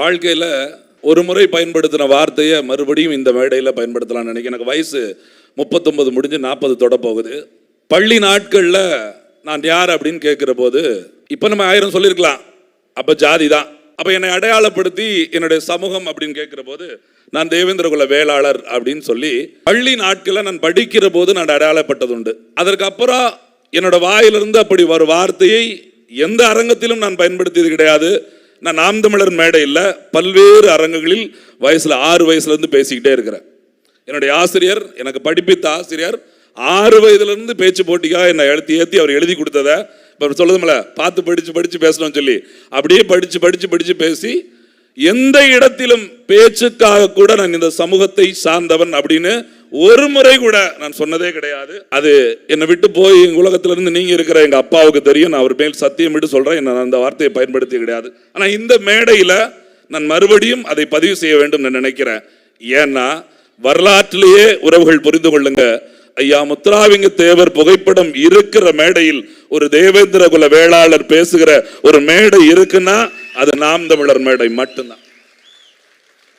வாழ்க்கையில் ஒரு முறை பயன்படுத்தின வார்த்தையை மறுபடியும் இந்த மேடையில் பயன்படுத்தலாம்னு நினைக்கிறேன். எனக்கு வயசு முப்பத்தொம்பது முடிஞ்சு நாற்பது தொட போகுது பள்ளி நாட்களில் நான் யார் அப்படின்னு கேட்குற போது இப்போ நம்ம ஆயிரம் சொல்லியிருக்கலாம். அப்போ ஜாதி தான். அப்போ என்னை அடையாளப்படுத்தி என்னுடைய சமூகம் அப்படின்னு கேட்குற போது நான் தேவேந்திரகுல வேளாளர் அப்படின்னு சொல்லி பள்ளி நாட்களில் நான் படிக்கிற போது நான் அடையாளப்பட்டது உண்டு அதற்கப்புறம் என்னோட வாயிலிருந்து அப்படி ஒரு வார்த்தையை எந்த அரங்கத்திலும் நான் பயன்படுத்தியது கிடையாது. நான் நாம் தமிழர் மேடையில் பல்வேறு அரங்குகளில் வயசில் ஆறு வயசுலேருந்து பேசிக்கிட்டே இருக்கிறேன். என்னுடைய ஆசிரியர் எனக்கு படிப்பித்த ஆசிரியர் ஆறு வயதுலேருந்து பேச்சு போட்டிக்காக என்னை எழுத்தி ஏற்றி அவர் எழுதி கொடுத்ததை இப்போ சொல்லுதுமில்ல பார்த்து படித்து படித்து பேசணும்னு சொல்லி. அப்படியே படித்து படித்து படித்து பேசி எந்த இடத்திலும் பேச்சுக்காக கூட நான் இந்த சமூகத்தை சார்ந்தவன் அப்படின்னு ஒரு முறை கூட நான் சொன்னதே கிடையாது. அது என்னை விட்டு போய் எங்க உலகத்துல இருந்து நீங்க இருக்கிற எங்க அப்பாவுக்கு தெரியும். நான் அவர் மேல் சத்தியம் விட்டு சொல்றேன். நான் அந்த வார்த்தையை பயன்படுத்தி கிடையாது. ஆனா இந்த மேடையில நான் மறுபடியும் அதை பதிவு செய்ய வேண்டும் நான் நினைக்கிறேன். ஏன்னா வரலாற்றிலேயே உறவுகள் புரிந்து கொள்ளுங்க. ஐயா முத்துராவிங்க தேவர் புகைப்படம் இருக்கிற மேடையில் ஒரு தேவேந்திர குல வேளாளர் பேசுகிற ஒரு மேடை இருக்குன்னா அது நாம் தமிழர் மேடை மட்டும்தான்.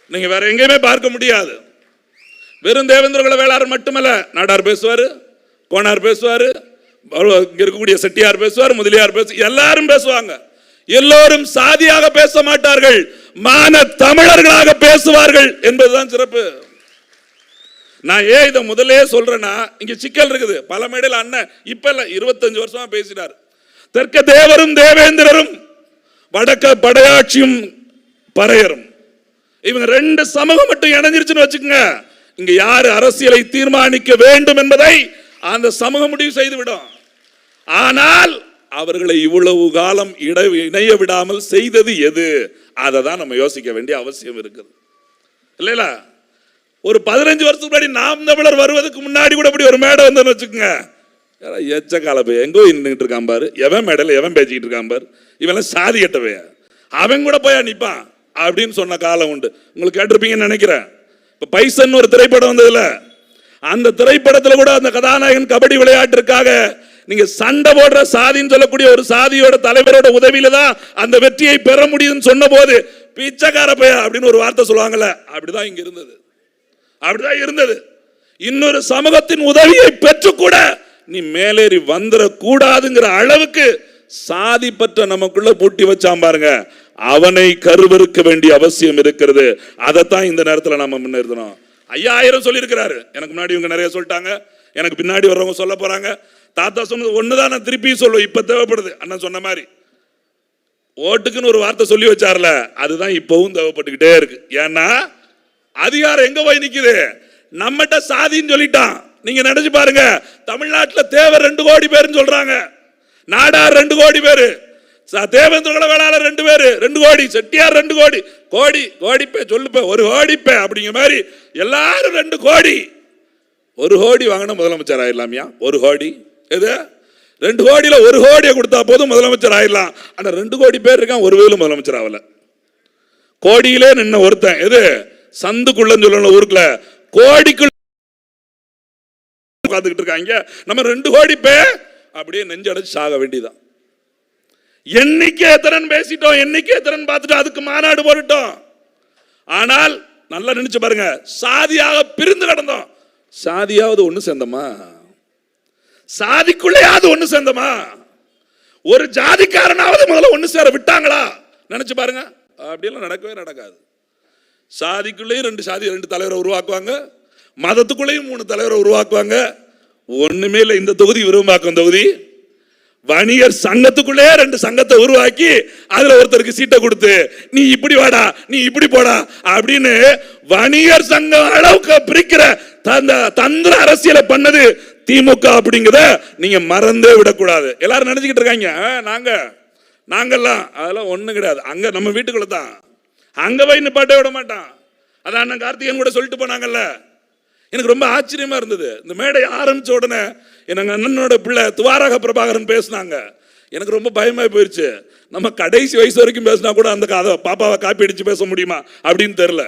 நீங்க வேற எங்கேயுமே பார்க்க முடியாது. வெறும் தேவேந்திர குல வேளாளர் மட்டுமல்ல நாடார் பேசுவார் கோனார் பேசுவார் இங்கே இருக்கக்கூடிய செட்டியார் பேசுவார் முதலியார் பேசு எல்லாரும் பேசுவாங்க. எல்லோரும் சாதியாக பேச மாட்டார்கள் மான தமிழர்களாக பேசுவார்கள் என்பதுதான் சிறப்பு. நான் ஏன் இதை முதலே சொல்றேன்னா இங்க சிக்கல் இருக்குது. பல மேடையில் அண்ணன் இப்ப இல்ல இருபத்தஞ்சு வருஷமா பேசினார் தெற்க தேவரும் தேவேந்திரரும் வடக்க படையாட்சியும் பறையரும். இவங்க ரெண்டு சமூகம் மட்டும் இணைஞ்சிருச்சுன்னு வச்சுக்கோங்க. இங்க யாரு அரசியலை தீர்மானிக்க வேண்டும் என்பதை அந்த சமூகம் முடிவு செய்துவிடும். ஆனால் அவர்களை இவ்வளவு காலம் இட இணைய விடாமல் செய்தது எது? அதை தான் நம்ம யோசிக்க வேண்டிய அவசியம் இருக்குது. இல்லைங்களா ஒரு பதினஞ்சு வருஷத்துக்கு முன்னாடி நாம் தமிழர் வருவதற்கு முன்னாடி கூட இப்படி ஒரு மேடை வந்து வச்சுக்கோங்க. யாரா எச்ச கால எங்கோ நின்றுட்டு இருக்கான் பாரு. எவன் மேடையில் எவன் பேசிக்கிட்டு இருக்கான் பாரு. இவெல்லாம் சாதி கட்டவைய அவன் கூட போய் நிற்பான் அப்படின்னு சொன்ன காலம் உண்டு. உங்களுக்கு கேட்டிருப்பீங்கன்னு நினைக்கிறேன். இப்போ பைசன் ஒரு திரைப்படம் வந்ததுல. அந்த திரைப்படத்தில் கூட அந்த கதாநாயகன் கபடி விளையாட்டிற்காக நீங்க சண்டை போடுற சாதின்னு சொல்லக்கூடிய ஒரு சாதியோட தலைவரோட உதவியில தான் அந்த வெற்றியை பெற முடியுதுன்னு சொன்ன போது பிச்சைக்கார பைய அப்படின்னு ஒரு வார்த்தை சொல்லுவாங்கல்ல அப்படிதான் இங்க இருந்தது. அப்படிதான் இருந்தது. இன்னொரு சமூகத்தின் உதவியை பெற்று கூட நீ மேலேறி வந்துடக்கூடாதுங்கிற அளவுக்கு சாதி பற்ற நமக்குள்ள பூட்டி வச்சான் பாருங்க. அவனை கருவறுக்க வேண்டிய அவசியம் இருக்கிறது. அதைத்தான் இந்த நேரத்தில் நம்ம முன்னிறுத்தணும் ஐயாயிரம் சொல்லியிருக்கிறாரு. எனக்கு முன்னாடி இவங்க நிறைய சொல்லிட்டாங்க. எனக்கு பின்னாடி வர்றவங்க சொல்ல போறாங்க. தாத்தா சொன்னது ஒண்ணுதான் நான் திருப்பி சொல்லுவேன். இப்ப தேவைப்படுது. அண்ணன் சொன்ன மாதிரி. ஓட்டுக்குன்னு ஒரு வார்த்தை சொல்லி வச்சார்ல அதுதான் இப்பவும் தேவைப்பட்டுக்கிட்டே இருக்கு. ஏன்னா அதிகாரம் எங்க போய் நிக்குது? நம்மகிட்ட சாதின்னு சொல்லிட்டான். நீங்க நினைச்சு பாருங்க தமிழ்நாட்டில் தேவர் ரெண்டு கோடி பேருன்னு சொல்றாங்க. நாடார் ரெண்டு கோடி பேரு. ச- வேளாளர் ரெண்டு பேர். ரெண்டு கோடி. செட்டியார் ரெண்டு கோடி. கோடி கோடிப்பே சொல்லுப்பே ஒரு கோடிப்பே அப்படிங்கிற மாதிரி எல்லாரும் ரெண்டு கோடி. ஒரு கோடி வாங்கினா முதலமைச்சர் ஆயிடலாமியா? ஒரு கோடி. எது? ரெண்டு கோடியில் ஒரு கோடியை கொடுத்தா போதும் முதலமைச்சர் ஆயிடலாம். ஆனால் ரெண்டு கோடி பேர் இருக்கான் ஒரு வேலும் முதலமைச்சர் ஆகல கோடியிலே நின்ன ஒருத்தன் எது? சந்துக்குள்ளன்னு சொல்லணும் ஊருக்குள்ள கோடிக்குள்ள உட்காந்துக்கிட்டு இருக்காங்க. நம்ம ரெண்டு கோடி பே அப்படியே நெஞ்சடைச்சு சாக வேண்டியதான் என்னைக்கு எத்தனை பேசிட்டோம் என்னைக்கு எத்தனை பார்த்துட்டோம் அதுக்கு மாநாடு போட்டுட்டோம். ஆனால் நல்லா நினைச்சு பாருங்க சாதியாக பிரிந்து கிடந்தோம் சாதியாவது ஒன்று சேர்ந்தமா? சாதிக்குள்ளேயாவது ஒன்று சேர்ந்தமா? ஒரு ஜாதிக்காரனாவது முதல்ல ஒன்று சேர விட்டாங்களா? நினைச்சு பாருங்க. அப்படியெல்லாம் நடக்கவே நடக்காது. சாதிக்குள்ளேயும் ரெண்டு சாதி ரெண்டு தலைவரை உருவாக்குவாங்க. மதத்துக்குள்ளேயும் மூணு தலைவரை உருவாக்குவாங்க. ஒன்றுமே இல்லை இந்த தொகுதி விரும்பாக்கம் தொகுதி. வணிகர் சங்கத்துக்குள்ளே ரெண்டு சங்கத்தை உருவாக்கி அதுல ஒருத்தருக்கு சீட்டை கொடுத்து நீ இப்படி வாடா நீ இப்படி போடா அப்படின்னு வணிகர் சங்கம் அளவுக்கு பிரிக்கிற தந்த தந்திர அரசியலை பண்ணது திமுக அப்படிங்கிறத நீங்க மறந்தே விடக்கூடாது. எல்லாரும் நினைச்சுக்கிட்டு இருக்காங்க. நாங்க நாங்கெல்லாம் அதெல்லாம் ஒண்ணும் கிடையாது. அங்க நம்ம வீட்டுக்குள்ள தான் அங்க போய் நிப்பாட்டே விட மாட்டான். அதான் அண்ணன் கார்த்திகன் கூட சொல்லிட்டு போனாங்கல்ல. எனக்கு ரொம்ப ஆச்சரியமா இருந்தது. இந்த மேடை ஆரம்பிச்ச உடனே எனக்கு அண்ணனோட பிள்ளை துவாரக பிரபாகரன் பேசினாங்க. எனக்கு ரொம்ப பயமாய் போயிருச்சு. நம்ம கடைசி வயசு வரைக்கும் பேசினா கூட அந்த கதை பாப்பாவை காப்பி அடிச்சு பேச முடியுமா அப்படின்னு தெரில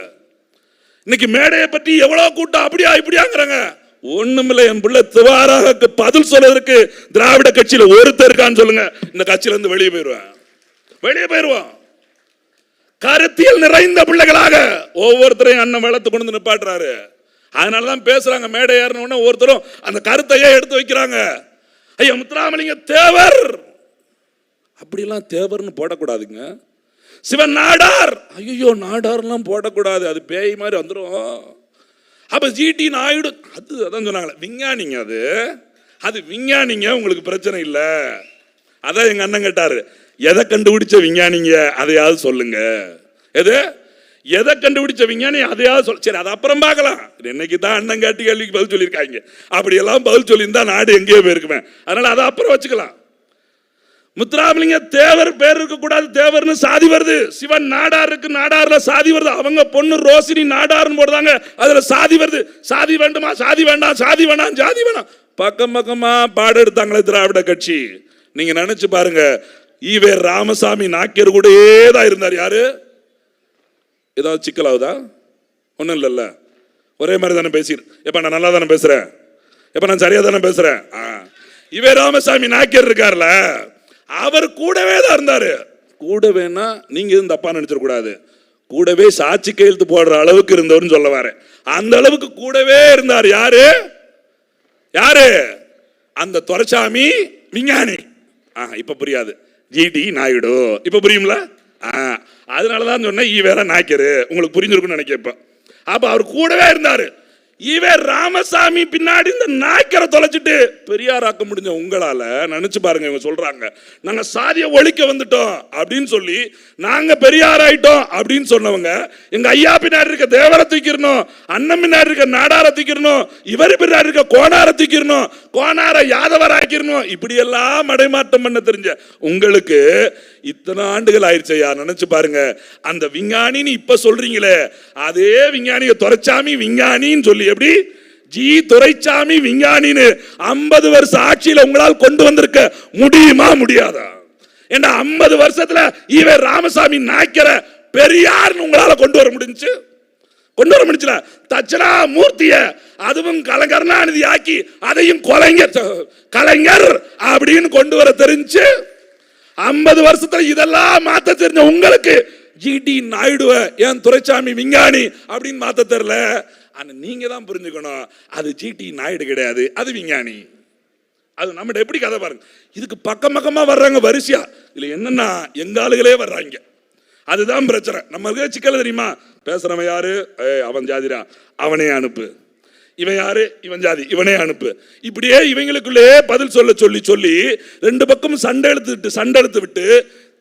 இன்னைக்கு மேடையை பற்றி எவ்வளோ கூட்டம் அப்படியா இப்படியாங்கிறாங்க. ஒண்ணுமில்லை என் பிள்ளை துவாராக பதில் சொல்றதுக்கு திராவிட கட்சியில் ஒருத்தர் இருக்கான்னு சொல்லுங்க. இந்த கட்சியில இருந்து வெளியே போயிடுவேன் வெளியே போயிடுவோம் கருத்தியல் நிறைந்த பிள்ளைகளாக ஒவ்வொருத்தரையும் அண்ணன் வளர்த்து கொண்டு வந்து அதனால தான் பேசுகிறாங்க மேடை ஏறினோடனே ஒருத்தரும் அந்த கருத்தையே எடுத்து வைக்கிறாங்க? ஐயா முத்துராமலிங்க தேவர்! அப்படிலாம் தேவர்னு போடக்கூடாதுங்க. சிவன் நாடார்! ஐயோ நாடார்லாம் போடக்கூடாது. அது பேய் மாதிரி வந்துடும் அப்போ ஜிடி நாயுடு அது அதான் சொன்னாங்களே விஞ்ஞானிங்க அது. அது விஞ்ஞானிங்க உங்களுக்கு பிரச்சனை இல்லை. அதான் எங்கள் அண்ணன் கேட்டார் எதை கண்டுபிடிச்ச விஞ்ஞானிங்க? அதையாவது சொல்லுங்க. எது? எதை கண்டுபிடிச்ச விஞ்ஞானி அதையாவது சொல்ல சரி அது அப்புறம் பார்க்கலாம். இன்னைக்கு தான் அண்ணன் காட்டி கேள்விக்கு பதில் சொல்லியிருக்காங்க. அப்படியெல்லாம் பதில் சொல்லியிருந்தா நாடு எங்கேயோ போயிருக்குமே. அதனால அதை அப்புறம் வச்சுக்கலாம். முத்துராமலிங்க தேவர் பேர் இருக்கக்கூடாது தேவர்னு சாதி வருது. சிவன் நாடார் இருக்கு நாடார்ல சாதி வருது. அவங்க பொண்ணு ரோசினி நாடார்னு போடுறாங்க அதுல சாதி வருது. சாதி வேண்டுமா? சாதி வேண்டாம் சாதி வேண்டாம் சாதி வேணாம். பக்கம் பக்கமா பாடு எடுத்தாங்களே திராவிட கட்சி. நீங்க நினைச்சு பாருங்க ஈவே ராமசாமி நாக்கியர் கூடயே தான் இருந்தார். யாரு? ஏதாவது சிக்கலாகுதா? ஒன்றும் இல்லைல்ல. ஒரே மாதிரி தானே பேசிடு எப்போ நான் நல்லா தானே பேசுகிறேன் எப்போ நான் சரியாக தானே பேசுகிறேன் ஆ. இவே ராமசாமி நாக்கியர் இருக்கார்ல அவர் கூடவே தான் இருந்தார். கூடவேனா நீங்கள் எதுவும் தப்பாக நினச்சிடக்கூடாது கூடவே சாட்சி கையெழுத்து போடுற அளவுக்கு இருந்தவர்னு சொல்ல வரேன். அந்த அளவுக்கு கூடவே இருந்தார் யாரு? யாரு? அந்த துரைசாமி விஞ்ஞானி. ஆ இப்போ புரியாது. G D Naidu. இப்போ புரியும்ல? ஆ. அதனால தான் சொன்னேன் ஈ வேற நாய்க்கரு உங்களுக்கு புரிஞ்சிருக்குன்னு நினைக்கிறேன். அப்போ அவர் கூடவே இருந்தார். இவன் ராமசாமி பின்னாடி இந்த நாய்க்கரை தொலைச்சிட்டு பெரியாராக்க முடிஞ்ச உங்களால நினைச்சு பாருங்க இவங்க சொல்றாங்க. நாங்க சாதியை ஒழிக்க வந்துட்டோம் அப்படின்னு சொல்லி நாங்க பெரியார் ஆயிட்டோம் அப்படின்னு சொன்னவங்க எங்க ஐயா பின்னாடி இருக்க தேவரை தூக்கிடணும் அண்ணன் பின்னாடி இருக்க நாடார தூக்கிடணும் இவர் பின்னாடி இருக்க கோணார தூக்கிடணும் கோணார யாதவர் ஆக்கிடணும் இப்படி எல்லாம் மடைமாற்றம் பண்ண தெரிஞ்ச உங்களுக்கு இத்தனை ஆண்டுகள் ஆயிடுச்சு ஐயா நினைச்சு பாருங்க. அந்த விஞ்ஞானின்னு இப்ப சொல்றீங்களே அதே விஞ்ஞானியை துறைச்சாமி விஞ்ஞானின்னு சொல்லி எப்படி? ஜி துரைச்சாமி விஞ்ஞானின்னு ஐம்பது வருஷம் ஆட்சியில உங்களால் கொண்டு வந்திருக்க முடியுமா முடியாதா? ஏன்னா ஐம்பது வருஷத்துல ஈவே ராமசாமி நாய்க்கிற பெரியார்னு உங்களால கொண்டு வர முடிஞ்சு கொண்டு வர முடிஞ்சல. தட்சணா மூர்த்திய அதுவும் கலைஞர்னாநிதி ஆக்கி அதையும் கொலைஞர் கலைஞர் அப்படின்னு கொண்டு வர தெரிஞ்சு ஐம்பது வருஷத்துல இதெல்லாம் மாத்த தெரிஞ்ச உங்களுக்கு ஜிடி நாயுடுவ ஏன் துரைசாமி விஞ்ஞானி அப்படின்னு மாத்த தெரியல? ஆனால் நீங்கள் தான் புரிஞ்சுக்கணும். அது ஜிடி நாயுடு கிடையாது அது விஞ்ஞானி. அது நம்மகிட்ட எப்படி கதை பாருங்க. இதுக்கு பக்கம் பக்கமாக வர்றாங்க வரிசையா. இதில் என்னென்னா எங்கள் ஆளுகளே வர்றாங்க. அதுதான் பிரச்சனை. நம்ம இருக்க சிக்கல் தெரியுமா? பேசுகிறவன் யாரு? ஏ அவன் ஜாதிரா அவனே அனுப்பு. இவன் யாரு? இவன் ஜாதி. இவனே அனுப்பு. இப்படியே இவங்களுக்குள்ளே பதில் சொல்ல சொல்லி சொல்லி ரெண்டு பக்கமும் சண்டை எடுத்து விட்டு சண்டை எடுத்து விட்டு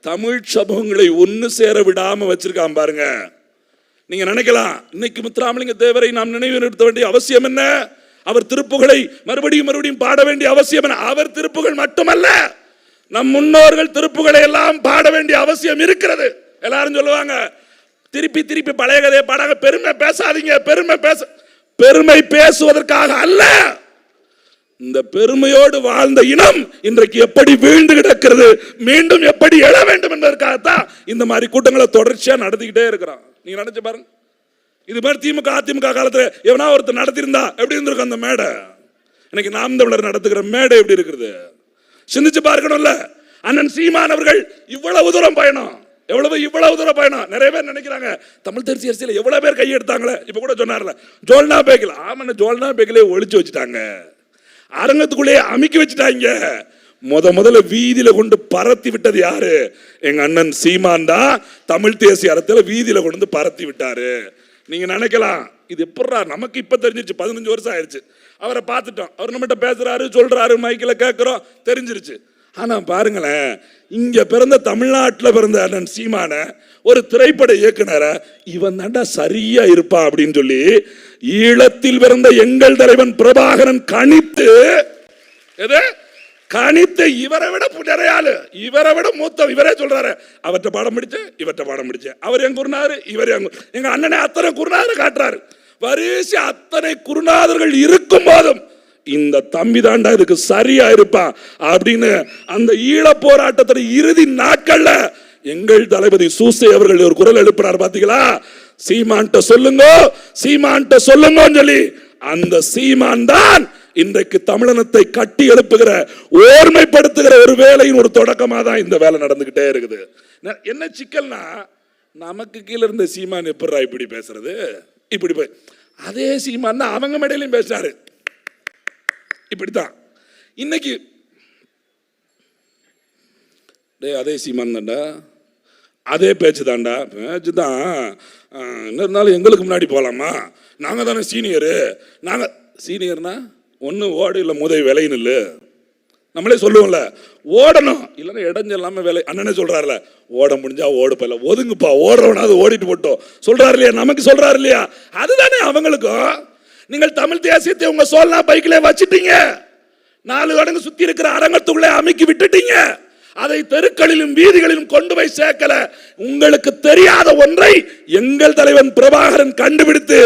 தமிழ் சமூகங்களை ஒன்று சேர விடாமல் வச்சிருக்கான் பாருங்க. நீங்க நினைக்கலாம் இன்னைக்கு முத்துராமலிங்க தேவரை நாம் நினைவு நிறுத்த வேண்டிய அவசியம் என்ன? அவர் திருப்புகளை மறுபடியும் மறுபடியும் பாட வேண்டிய அவசியம் என்ன? அவர் திருப்புகள் மட்டுமல்ல நம் முன்னோர்கள் திருப்புகளை எல்லாம் பாட வேண்டிய அவசியம் இருக்கிறது. எல்லாரும் சொல்லுவாங்க திருப்பி திருப்பி பழைய கதையை பாடாங்க பெருமை பேசாதீங்க பெருமை பேச பெருமை பேசுவதற்காக அல்ல. இந்த பெருமையோடு வாழ்ந்த இனம் இன்றைக்கு எப்படி வீழ்ந்து கிடக்கிறது மீண்டும் எப்படி எழ வேண்டும் என்பதற்காகத்தான் இந்த மாதிரி கூட்டங்களை தொடர்ச்சியா நடத்திக்கிட்டே இருக்கிறான் நீங்க நினைச்சு பாருங்க. இது மாதிரி திமுக அதிமுக காலத்தில் எவனா ஒருத்தர் நடத்தியிருந்தா எப்படி இருந்திருக்கும் அந்த மேடை? இன்னைக்கு நாம் தமிழர் நடத்துகிற மேடை எப்படி இருக்கிறது சிந்திச்சு பார்க்கணும்ல. அண்ணன் சீமான் அவர்கள் இவ்வளவு தூரம் பயணம். எவ்வளவு இவ்வளவு தூரம் பயணம். நிறைய பேர் நினைக்கிறாங்க தமிழ் தெரிசி அரசியல் எவ்வளவு பேர் கையெடுத்தாங்களே இப்ப கூட சொன்னார்ல. ஜோல்னா பேக்கில் ஆமாண்ண ஜோல்னா பேக்கிலே ஒழிச்சு வச்சுட்டாங்க. அரங்கத்துக்குள்ளேயே அமுக்கி வச்சுட்டாங்க. முத முதல்ல வீதியில கொண்டு பரத்தி விட்டது யாரு? எங்க அண்ணன் சீமான் தான் தமிழ் தேசிய அரத்துல வீதியில கொண்டு வந்து பரத்தி விட்டாரு. நீங்க நினைக்கலாம் இது எப்படா நமக்கு இப்ப தெரிஞ்சிருச்சு பதினஞ்சு வருஷம் ஆயிடுச்சு அவரை பார்த்துட்டோம். அவர் நம்மகிட்ட பேசுறாரு சொல்றாரு மைக்கில் கேட்குறோம் தெரிஞ்சிருச்சு. ஆனா பாருங்களேன் இங்க பிறந்த தமிழ்நாட்டில் பிறந்த அண்ணன் சீமான ஒரு திரைப்பட இயக்குனர இவன் தாண்டா சரியா இருப்பான் அப்படின்னு சொல்லி ஈழத்தில் பிறந்த எங்கள் தலைவன் பிரபாகரன் கணித்து எது? கணித்த இவரை விட நிறைய இவரை விட மூத்த இவரே சொல்றாரு. அவர்கிட்ட பாடம் பிடிச்சு இவர்கிட்ட பாடம் பிடிச்சு. அவர் என் குருநாரு இவர் எங்க எங்க அண்ணனை அத்தனை குருநாதர் காட்டுறாரு. வரிசை அத்தனை குருநாதர்கள் இருக்கும் போதும் இந்த தம்பி தாண்டா இதுக்கு சரியா இருப்பான் அப்படின்னு அந்த ஈழ போராட்டத்தின் இறுதி நாட்கள்ல எங்கள் தளபதி சூசை அவர்கள் ஒரு குரல் எழுப்புறாரு பாத்தீங்களா? சீமான்ட்ட சொல்லுங்க சீமான்ட்ட சொல்லுங்கன்னு சொல்லி அந்த சீமான் தான் இன்றைக்கு தமிழனத்தை கட்டி எழுப்புகிற ஓர்மைப்படுத்துகிற ஒரு வேலையின் ஒரு தொடக்கமாக தான் இந்த வேலை நடந்துக்கிட்டே இருக்குது. என்ன சிக்கல்னா நமக்கு கீழே இருந்த சீமான் எப்படிரா இப்படி பேசுறது? இப்படி போய் அதே சீமான் தான் அவங்க மேடையிலையும் பேசினாரு இப்படித்தான். இன்னைக்கு டேய் அதே சீமான் தான்டா. அதே பேச்சு தாண்டா பேச்சு தான் என்ன இருந்தாலும் எங்களுக்கு முன்னாடி போகலாமா நாங்கள் தானே சீனியரு. நாங்கள் சீனியர்னா? ஒன்று ஓடு இல்லை முதல் விலைன்னு இல்லை. நம்மளே சொல்லுவோம்ல ஓடணும். இல்லைன்னா இடைஞ்சல்லாம வேலை அண்ணனே சொல்கிறாருல ஓட முடிஞ்சா ஓடு போல ஒதுங்குப்பா ஓடுறவனாவது ஓடிட்டு போட்டோம். சொல்கிறாரு இல்லையா நமக்கு சொல்கிறாரு இல்லையா அதுதானே அவங்களுக்கும். நீங்கள் தமிழ் தேசியத்தை உங்கள் சோழனா பைக்கிலே வச்சுட்டீங்க. நாலு கடங்கு சுற்றி இருக்கிற அரங்கத்துக்குள்ளே அமைக்கி விட்டுட்டீங்க. அதை தெருக்களிலும் வீதிகளிலும் கொண்டு போய் சேர்க்கல. உங்களுக்கு தெரியாத ஒன்றை எங்கள் தலைவன் பிரபாகரன் கண்டுபிடித்து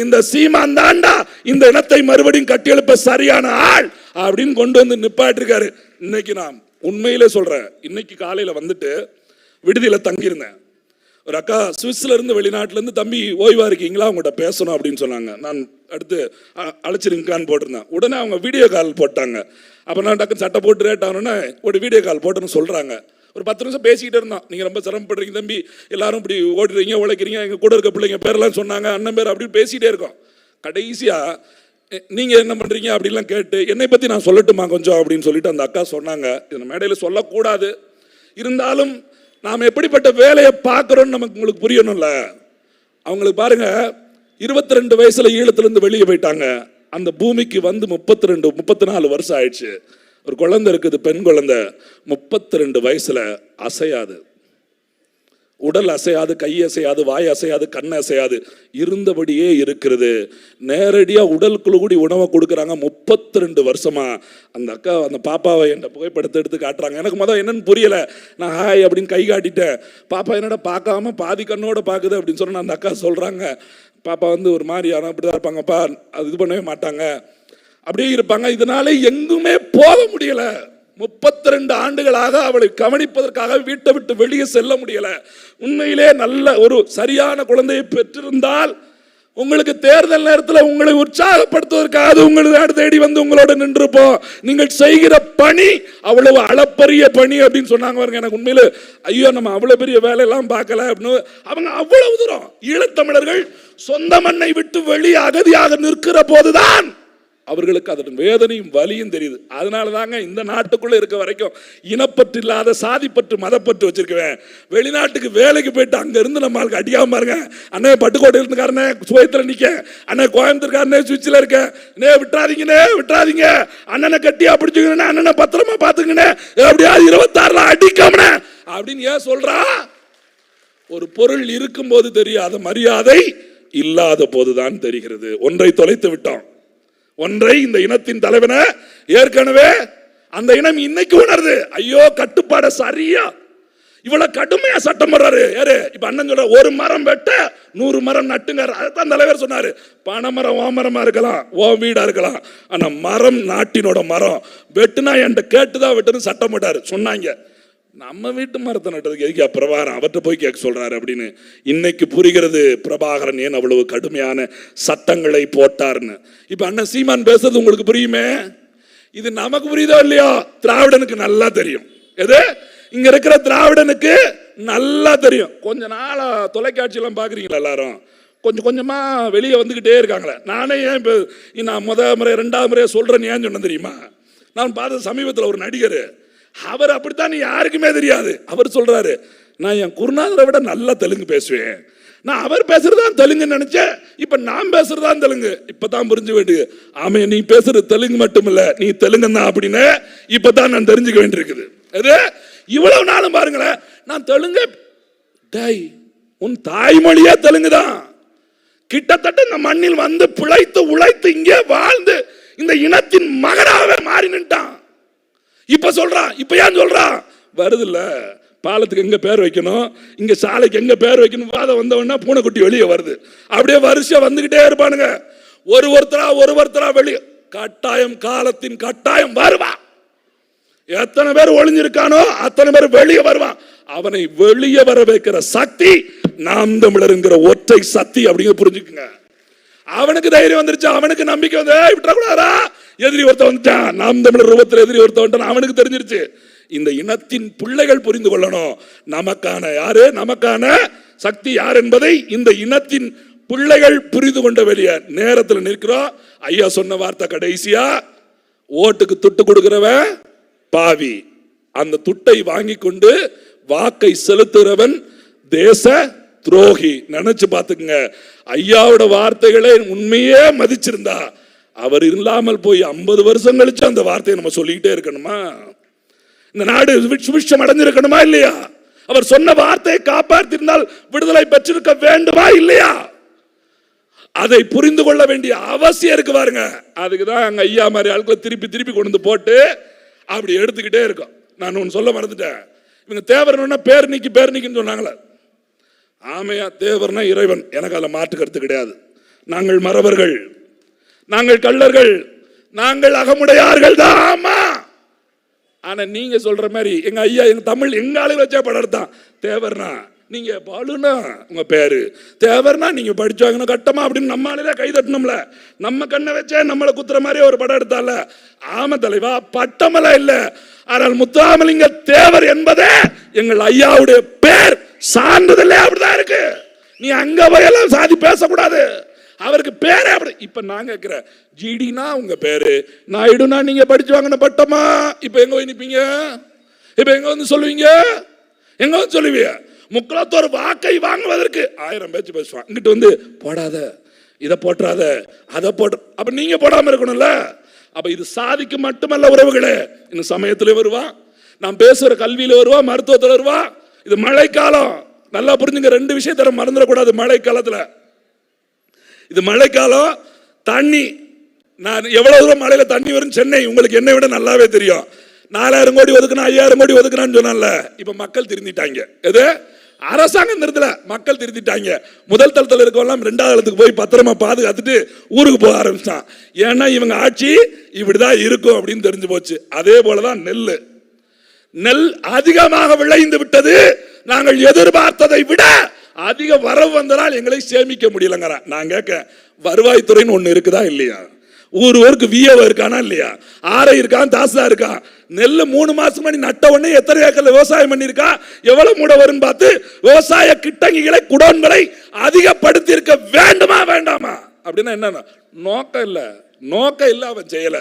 இந்த சீமான் தாண்டா இந்த இனத்தை மறுபடியும் கட்டியெழுப்ப சரியான ஆள் அப்படின்னு கொண்டு வந்து நிப்பாட்டிருக்காரு. இன்னைக்கு நான் உண்மையிலே சொல்றேன். இன்னைக்கு காலையில வந்துட்டு விடுதியில தங்கியிருந்தேன். ஒரு அக்கா சுவிஸ்லேருந்து இருந்து தம்பி ஓய்வாக இருக்கீங்களா? அவங்ககிட்ட பேசணும் அப்படின்னு சொன்னாங்க. நான் அடுத்து அ- அழைச்சிருக்கான்னு போட்டிருந்தேன். உடனே அவங்க வீடியோ கால் போட்டாங்க. அப்போ நான் டக்குன்னு சட்டை போட்டு ரேட் ஆனோடனே ஒரு வீடியோ கால் போட்டுன்னு சொல்கிறாங்க ஒரு பத்து நிமிஷம் பேசிக்கிட்டே இருந்தோம் நீங்கள் ரொம்ப சிரமப்படுறீங்க தம்பி. எல்லாரும் இப்படி ஓடுறீங்க உழைக்கிறீங்க. எங்கள் கூட இருக்க பிள்ளைங்க பேரெல்லாம் சொன்னாங்க. அண்ணன் பேர் அப்படின்னு பேசிகிட்டே இருக்கோம். கடைசியாக நீங்கள் என்ன பண்ணுறீங்க அப்படிலாம் கேட்டு என்னை பற்றி நான் சொல்லட்டுமா கொஞ்சம்? அப்படின்னு சொல்லிட்டு அந்த அக்கா சொன்னாங்க. இந்த மேடையில் சொல்லக்கூடாது. இருந்தாலும் நாம் எப்படிப்பட்ட வேலையை பார்க்குறோன்னு நமக்கு உங்களுக்கு புரியணும்ல? அவங்களுக்கு பாருங்க இருபத்தி ரெண்டு வயசுல ஈழத்துலேருந்து வெளியே போயிட்டாங்க. அந்த பூமிக்கு வந்து முப்பத்தி ரெண்டு முப்பத்தி நாலு வருஷம் ஆயிடுச்சு. ஒரு குழந்தை இருக்குது பெண் குழந்தை. முப்பத்தி ரெண்டு வயசுல அசையாது. உடல் அசையாது கை அசையாது வாய் அசையாது கண் அசையாது இருந்தபடியே இருக்கிறது. நேரடியாக உடலுக்குள்ள கூடி உணவை கொடுக்குறாங்க முப்பத்தி ரெண்டு வருஷமா. அந்த அக்கா அந்த பாப்பாவை என் புகைப்படத்தை எடுத்து காட்டுறாங்க. எனக்கு மொதல் என்னன்னு புரியல. நான் ஹாய் அப்படின்னு கை காட்டிட்டேன். பாப்பா என்னடா பார்க்காம பாதி கண்ணோட பார்க்குது அப்படின்னு சொன்னா அந்த அக்கா சொல்கிறாங்க பாப்பா வந்து ஒரு மாதிரி ஆனால் அப்படிதான் இருப்பாங்கப்பா. அது இது பண்ணவே மாட்டாங்க. அப்படியே இருப்பாங்க. இதனால எங்குமே போக முடியலை. முப்பத்தி ரெண்டு ஆண்டுகளாக அவளை கவனிப்பதற்காக வீட்டை விட்டு வெளியே செல்ல முடியல. உண்மையிலே நல்ல ஒரு சரியான குழந்தையை பெற்றிருந்தால் உங்களுக்கு தேர்தல் நேரத்தில் உங்களை உற்சாகப்படுத்துவதற்காக உங்களை தேடி வந்து உங்களோட நின்றுப்போம் நீங்கள் செய்கிற பணி அவ்வளவு அளப்பரிய பணி அப்படின்னு சொன்னாங்க பாருங்க. எனக்கு உண்மையில் ஐயோ நம்ம அவ்வளோ பெரிய வேலையெல்லாம் பார்க்கல அப்படின்னு. அவங்க அவ்வளவு தூரம் ஈழத்தமிழர்கள் சொந்த மண்ணை விட்டு வெளியே அகதியாக நிற்கிற போதுதான் அவர்களுக்கு அதன் வேதனையும் வலியும் தெரியுது. அதனால தாங்க இந்த நாட்டுக்குள்ளே இருக்க வரைக்கும் இனப்பற்று இல்லாத சாதிப்பற்று மதப்பற்று வச்சிருக்குவேன் வெளிநாட்டுக்கு வேலைக்கு போயிட்டு அங்கேருந்து நம்ம ஆளுக்கு அடிக்காம பாருங்க. அண்ணே பட்டுக்கோட்டையில் இருந்துக்காரனே சுயத்தில் நிற்க அண்ணே கோயம்புத்தூர்காரனே சுவிட்சில் இருக்க. நே விட்டுறாதீங்கண்ணே விட்டுறாதீங்க. அண்ணனை கட்டியா பிடிச்சுக்கணும் அண்ணனை பத்திரமா பாத்துக்கண்ணே எப்படியாவது இருபத்தாறுல அடிக்காமண்ணே. அப்படின்னு ஏன் சொல்கிறா ஒரு பொருள் இருக்கும்போது தெரியாத மரியாதை இல்லாத போதுதான் தெரிகிறது. ஒன்றை தொலைத்து விட்டோம். ஒன்றை இந்த இனத்தின் தலைவனை ஏற்கனவே அந்த இனம் இன்னைக்கு உணருது. ஐயோ கட்டுப்பாட சரியா? இவ்வளவு கடுமையா சட்டம் போடுறாரு. யாரு? இப்ப அண்ணன் சொல்ற ஒரு மரம் வெட்ட நூறு மரம் நட்டுங்க அதுதான் தலைவர் சொன்னாரு. பனைமரம் ஓ இருக்கலாம் ஓ வீடா இருக்கலாம். ஆனா மரம் நாட்டினோட மரம். வெட்டுனா என்கிட்ட கேட்டுதான் வெட்டுன்னு சட்டம் போட்டாரு. சொன்னாங்க. நம்ம வீட்டு மரத்தை நட்டதுக்கு எதுக்கு பிரபாகரன் அவர்கிட்ட போய் கேட்க சொல்றாரு அப்படின்னு? இன்னைக்கு புரிகிறது பிரபாகரன் ஏன் அவ்வளவு கடுமையான சட்டங்களை போட்டார்னு. இப்ப அண்ணன் சீமான் பேசுறது உங்களுக்கு புரியுமே? இது நமக்கு புரியுதோ இல்லையோ? திராவிடனுக்கு நல்லா தெரியும். எது? இங்க இருக்கிற திராவிடனுக்கு நல்லா தெரியும். கொஞ்ச நாளா தொலைக்காட்சியெல்லாம் பாக்குறீங்களா எல்லாரும்? கொஞ்சம் கொஞ்சமா வெளியே வந்துகிட்டே இருக்காங்களே. நானே ஏன் இப்போ நான் முதல் முறை ரெண்டாவது முறையாக சொல்றேன்னு ஏன் சொன்னேன் தெரியுமா? நான் பார்த்த சமீபத்தில் ஒரு நடிகர் அவர் அப்படித்தான் யாருக்குமே தெரியாது. அவர் சொல்றாரு நான் என் குருநாதரை விட நல்லா தெலுங்கு பேசுவேன். நான் அவர் பேசுறதுதான் தெலுங்குன்னு நினைச்சேன். இப்ப நான் பேசுறதுதான் தெலுங்கு. இப்பதான் புரிஞ்சு வேண்டியது ஆமே நீ பேசுறது தெலுங்கு மட்டும் இல்ல நீ தெலுங்கு தான் அப்படின்னு இப்பதான் நான் தெரிஞ்சுக்க வேண்டியிருக்குது. அது இவ்வளவு நாளும் பாருங்களேன் நான் தெலுங்கு டேய் உன் தாய்மொழியே தெலுங்கு தான் கிட்டத்தட்ட இந்த மண்ணில் வந்து பிழைத்து உழைத்து இங்கே வாழ்ந்து இந்த இனத்தின் மகனாகவே மாறி நின்ட்டான். இப்ப சொல்றான் இப்ப ஏன் சொல்றான் வருது இல்ல பாலத்துக்கு எங்க பேர் வைக்கணும்? இங்க சாலைக்கு எங்க பேர் வைக்கணும்? வாதம் வந்தவொடனே பூனைக்குட்டி வெளியே வருது. அப்படியே வரிசையாக வந்துகிட்டே இருப்பானுங்க. ஒரு ஒருத்தரா ஒரு ஒருத்தரா வெளியே. கட்டாயம் காலத்தின் கட்டாயம் வருவா. எத்தனை பேர் ஒளிஞ்சிருக்கானோ அத்தனை பேர் வெளியே வருவான் அவனை வெளியே வர வைக்கிற சக்தி நாம் தமிழருங்கிற ஒற்றை சக்தி அப்படிங்க புரிஞ்சுக்குங்க. அவனுக்கு தைரியம் வந்துருச்சு அவனுக்கு நம்பிக்கை வந்து "ஏய், விட்டுறக்கூடாதா எதிரி ஒருத்தன் வந்துட்டான். நாம் தமிழர் ரூபத்தில் எதிரி ஒருத்தன் வந்துட்டான். அவனுக்கு தெரிஞ்சிருச்சு. இந்த இனத்தின் பிள்ளைகள் புரிந்து கொள்ளணும். நமக்கான யாரு? நமக்கான சக்தி யார் என்பதை இந்த இனத்தின் பிள்ளைகள் புரிந்து கொண்ட வெளிய நேரத்தில் நிற்கிறோம். ஐயா சொன்ன வார்த்தை கடைசியா. ஓட்டுக்கு துட்டு கொடுக்கிறவன் பாவி. அந்த துட்டை வாங்கி கொண்டு வாக்கை செலுத்துகிறவன் தேச துரோகி. நினைச்சு பார்த்துக்குங்க. ஐயாவோட வார்த்தைகளை உண்மையே மதிச்சிருந்தா அவர் இல்லாமல் போய் ஐம்பது வருஷம் கழிச்சு அந்த வார்த்தையை நம்ம சொல்லிக்கிட்டே இருக்கணுமா? இந்த நாடு சுபிட்சம் அடைஞ்சிருக்கணுமா இல்லையா? அவர் சொன்ன வார்த்தையை காப்பாற்றிருந்தால் விடுதலை பெற்றிருக்க வேண்டுமா இல்லையா? அதை புரிந்து கொள்ள வேண்டிய அவசியம் இருக்கு பாருங்க. அதுக்கு தான் அங்க ஐயா மாதிரி ஆட்களை திருப்பி திருப்பி கொண்டு வந்து போட்டு அப்படி எடுத்துக்கிட்டே இருக்கும். நான் ஒன்று சொல்ல மறந்துட்டேன். இவங்க தேவரன்னா பேர் நீக்கி பேர் நீக்கின்னு சொன்னாங்களே. ஆமையா தேவர்னா இறைவன். எனக்கு அதில் மாற்று கருத்து கிடையாது. நாங்கள் மறவர்கள். நாங்கள் கள்ளர்கள் நாங்கள் அகமுடையார்கள் தான். ஆமா. ஆனா நீங்க சொல்ற மாதிரி எங்க ஐயா எங்க தமிழ் எங்க ஆளு வச்சா படம் எடுத்தான் தேவர்னா நீங்க பாலுனா உங்க பேரு. தேவர்னா நீங்க படிச்சாங்கன்னா கட்டமா அப்படின்னு நம்ம ஆளுல கை தட்டணும்ல. நம்ம கண்ணை வச்சே நம்மளை குத்துற மாதிரி ஒரு படம் எடுத்தால. ஆம தலைவா பட்டமெல்லாம் இல்ல. ஆனால் முத்தாமலிங்க தேவர் என்பதே எங்கள் ஐயாவுடைய பேர். சான்றிதழே அப்படிதான் இருக்கு. நீ அங்க போயெல்லாம் சாதி பேசக்கூடாது. அவருக்கு பேரே அப்படி. இப்ப நான் கேட்கிறேன் ஜிடினா உங்க பேரு நாயுடுனா நீங்க படிச்சு வாங்கின பட்டமா? இப்ப எங்க போய் நிற்பீங்க இப்ப எங்க வந்து சொல்லுவீங்க? எங்க வந்து சொல்லுவீங்க முக்கலத்தோர் வாக்கை வாங்குவதற்கு ஆயிரம் பேச்சு பேசுவான். இங்கிட்டு வந்து போடாத இதை போட்டுறாத அதை போட்டு அப்ப நீங்க போடாம இருக்கணும்ல? அப்ப இது சாதிக்கு மட்டுமல்ல உறவுகளே. இன்னும் சமயத்தில் வருவான் நான் பேசுற கல்வியில வருவா மருத்துவத்தில் வருவா. இது மழைக்காலம். நல்லா புரிஞ்சுங்க ரெண்டு விஷயத்தை மறந்துடக்கூடாது மறந்துடக்கூடாது மழைக்காலத்துல. இது மழைக்காலம் தண்ணி. நான் எவ்வளவு தூரம் மழையில தண்ணி வரும் சென்னை உங்களுக்கு என்னை விட நல்லாவே தெரியும். நாலாயிரம் கோடி ஒதுக்குனா ஐயாயிரம் கோடி ஒதுக்குனான்னு சொன்னால இப்ப மக்கள் திருந்திட்டாங்க. எது? அரசாங்கம் நிறுத்தல மக்கள் திருத்திட்டாங்க முதல் தளத்தில் இருக்கவெல்லாம் ரெண்டாவது தளத்துக்கு போய் பத்திரமா பாதுகாத்துட்டு ஊருக்கு போக ஆரம்பிச்சான். ஏன்னா இவங்க ஆட்சி இப்படிதான் இருக்கும் அப்படின்னு தெரிஞ்சு போச்சு. அதே போலதான் நெல் நெல் அதிகமாக விளைந்து விட்டது. நாங்கள் எதிர்பார்த்ததை விட அதிக வரவு வந்ததால் எங்களை சேமிக்க முடியலங்கிறான் நான் கேட்க வருவாய்த்துறைன்னு ஒன்று இருக்குதா இல்லையா? ஒருவருக்கு ஊருக்கு விஏஓ இருக்கானா இல்லையா? ஆரை இருக்கான் தாசா இருக்கான் நெல் மூணு மாசம் பண்ணி நட்ட உடனே எத்தனை ஏக்கர்ல விவசாயம் பண்ணியிருக்கா? எவ்வளவு மூட வரும்னு பார்த்து விவசாய கிட்டங்கிகளை குடோன்களை அதிகப்படுத்தி இருக்க வேண்டுமா வேண்டாமா? அப்படின்னா என்ன நோக்கம் இல்லை. நோக்கம் இல்ல அவன் செய்யல.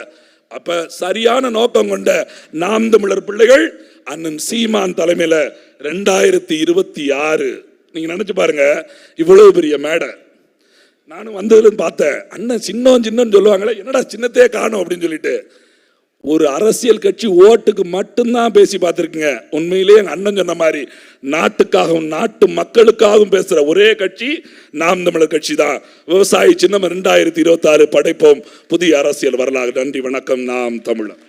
அப்ப சரியான நோக்கம் கொண்ட நாம் தமிழர் பிள்ளைகள் அண்ணன் சீமான் தலைமையில ரெண்டாயிரத்தி இருபத்தி ஆறு நீங்கள் நினச்சி பாருங்க இவ்வளவு பெரிய மேடை. நானும் வந்ததுலேருந்து பார்த்தேன் அண்ணன் சின்னம் சின்னன்னு சொல்லுவாங்களே என்னடா சின்னத்தையே காணும் அப்படின்னு சொல்லிட்டு. ஒரு அரசியல் கட்சி ஓட்டுக்கு மட்டும்தான் பேசி பார்த்துருக்குங்க. உண்மையிலேயே எங்கள் அண்ணன் சொன்ன மாதிரி நாட்டுக்காகவும் நாட்டு மக்களுக்காகவும் பேசுகிற ஒரே கட்சி நாம் தமிழர் கட்சி தான். விவசாயி சின்னம் ரெண்டாயிரத்தி இருபத்தாறு படைப்போம். புதிய அரசியல் வரலாறு. நன்றி வணக்கம். நாம் தமிழர்.